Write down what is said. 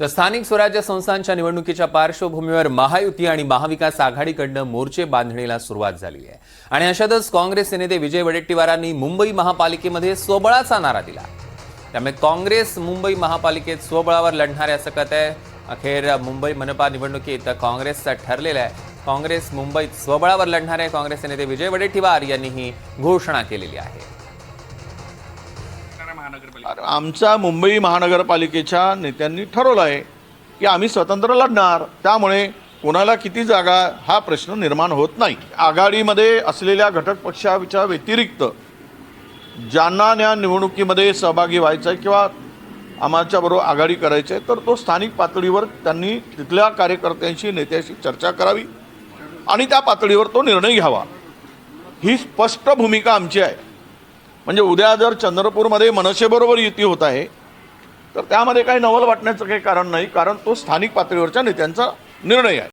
तर स्थानिक स्वराज्य संस्थांच्या निवडणुकीच्या पार्श्वभूमीवर महायुती आणि महाविकास आघाडीकडनं मोर्चे बांधणीला सुरुवात झाली आहे. आणि अशातच काँग्रेसचे नेते विजय वडेट्टीवारांनी मुंबई महापालिकेमध्ये स्वबळाचा नारा दिला. त्यामुळे काँग्रेस मुंबई महापालिकेत स्वबळावर लढणाऱ्या सकत असं आहे. अखेर मुंबई मनपा निवडणुकीत काँग्रेसचा ठरलेला आहे. काँग्रेस मुंबईत स्वबळावर लढणार आहे काँग्रेसचे नेते विजय वडेट्टीवार यांनी ही घोषणा केलेली आहे. आमच्या मुंबई महानगरपालिकेच्या नेत्यांनी ठरवलं आहे की आम्ही स्वतंत्र लढणार. त्यामुळे कोणाला किती जागा हा प्रश्न निर्माण होत नाही. आघाडीमध्ये असलेल्या घटक पक्षाच्या व्यतिरिक्त ज्यांना या निवडणुकीमध्ये सहभागी व्हायचं आहे किंवा आमच्याबरोबर आघाडी करायची आहे तर तो स्थानिक पातळीवर त्यांनी तिथल्या कार्यकर्त्यांशी नेत्याशी चर्चा करावी आणि त्या पातळीवर तो निर्णय घ्यावा. ही स्पष्ट भूमिका आमची आहे. म्हणजे उद्या जर चंद्रपूरमध्ये मनसेबरोबर युती होत आहे तर त्यामध्ये काही नवल वाटण्याचं काही कारण नाही कारण तो स्थानिक पातळीवरच्या नेत्यांचा निर्णय आहे.